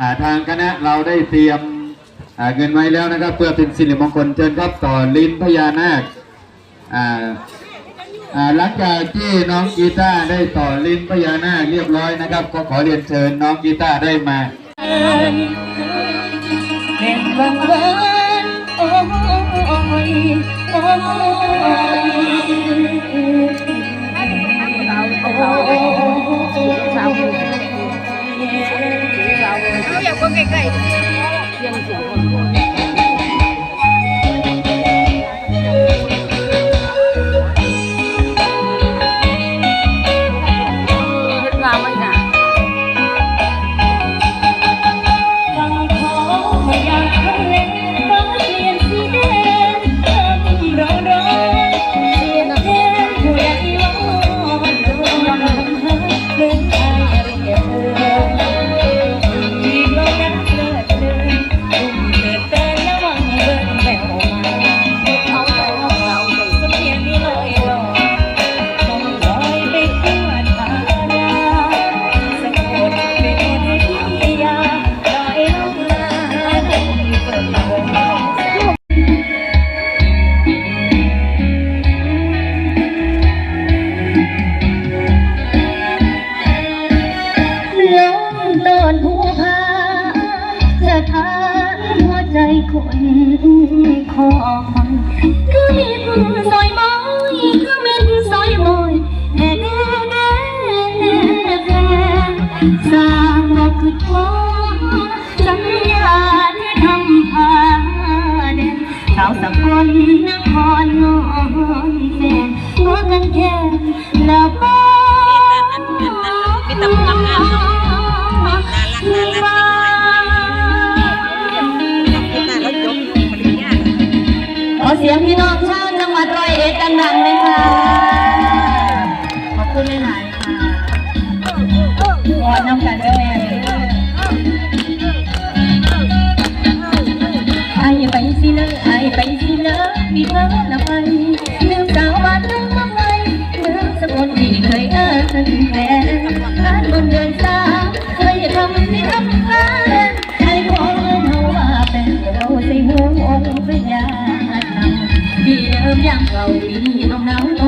อ่าทางคณะเราได้เตรียมเงินไว้แล้วนะครับ เพื่อเป็นสิริมงคลเชิญครับต่อลิ้นพญานาคอ่าอ่าหลังจากที่น้องกีตาร์ได้ต่อลิ้นพญานาคเรียบร้อยนะครับ ก็ขอเรียนเชิญน้องกีตาร์ได้มาเป็นวันวันโอ้ยโอ้ยสาวเขาอยากก็ใคนขอยคือมีผู้ซอยมอยคือเป็นซอยมอยแน่แน่แน่แน่แน่ เสียงพี่น้องชาวจังหวัดร้อยเอ็ดดังๆเลยค่ะ ขอบคุณหลายๆค่ะวอนน้ำกันเด้อแม่เลยไอไปสิเลยไอไปสิเลยมีเธอละไปลืมสาวบ้านลืมมาไว้ลืมสกุลที่เคยเอิ้นแฟนร้านบนเดินสามเคยทำที่ทำงานให้ขอเอิ้นเขาว่าเป็นเราใส่หัวองค์พญานา ที่เดิมยัง